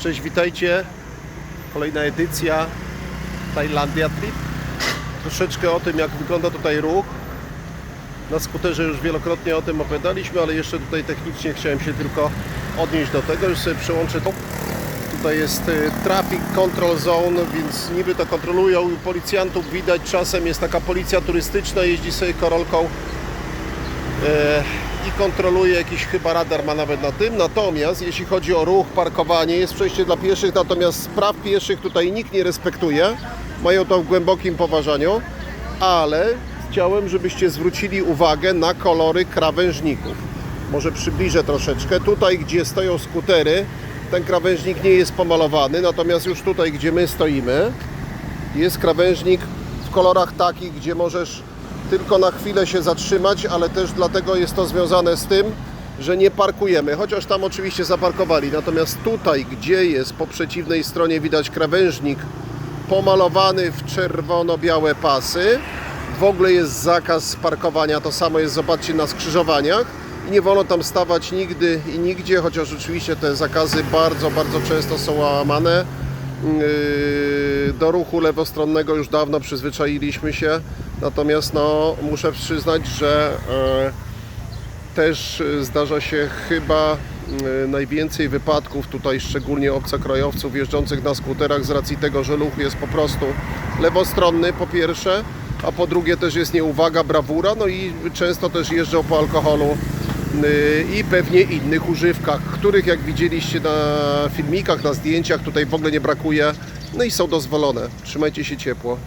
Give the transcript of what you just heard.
Cześć, witajcie. Kolejna edycja Tajlandia Trip. Troszeczkę o tym, jak wygląda tutaj ruch. Na skuterze już wielokrotnie o tym opowiadaliśmy, ale jeszcze tutaj technicznie chciałem się tylko odnieść do tego. Już sobie przełączę to. Tutaj jest y, Traffic Control Zone, więc niby to kontrolują. Policjantów widać czasem, jest taka policja turystyczna, jeździ sobie korolką e, i kontroluje jakiś chyba radar ma nawet na tym. Natomiast jeśli chodzi o ruch, parkowanie, jest przejście dla pieszych, natomiast praw pieszych tutaj nikt nie respektuje. Mają to w głębokim poważaniu, ale chciałem, żebyście zwrócili uwagę na kolory krawężników. Może przybliżę troszeczkę. Tutaj, gdzie stoją skutery, ten krawężnik nie jest pomalowany, natomiast już tutaj, gdzie my stoimy, jest krawężnik w kolorach takich, gdzie możesz tylko na chwilę się zatrzymać, ale też dlatego jest to związane z tym, że nie parkujemy, chociaż tam oczywiście zaparkowali. Natomiast tutaj, gdzie jest po przeciwnej stronie widać krawężnik pomalowany w czerwono-białe pasy, w ogóle jest zakaz parkowania, to samo jest, zobaczcie, na skrzyżowaniach i nie wolno tam stawać nigdy i nigdzie, chociaż oczywiście te zakazy bardzo, bardzo często są łamane. Yy, do ruchu lewostronnego już dawno przyzwyczailiśmy się, natomiast no, muszę przyznać, że e, też zdarza się chyba e, najwięcej wypadków tutaj, szczególnie obcokrajowców jeżdżących na skuterach z racji tego, że ruch jest po prostu lewostronny po pierwsze, a po drugie też jest nieuwaga, brawura, no i często też jeżdżą po alkoholu i pewnie innych używkach, których jak widzieliście na filmikach, na zdjęciach tutaj w ogóle nie brakuje, no i są dozwolone. Trzymajcie się ciepło.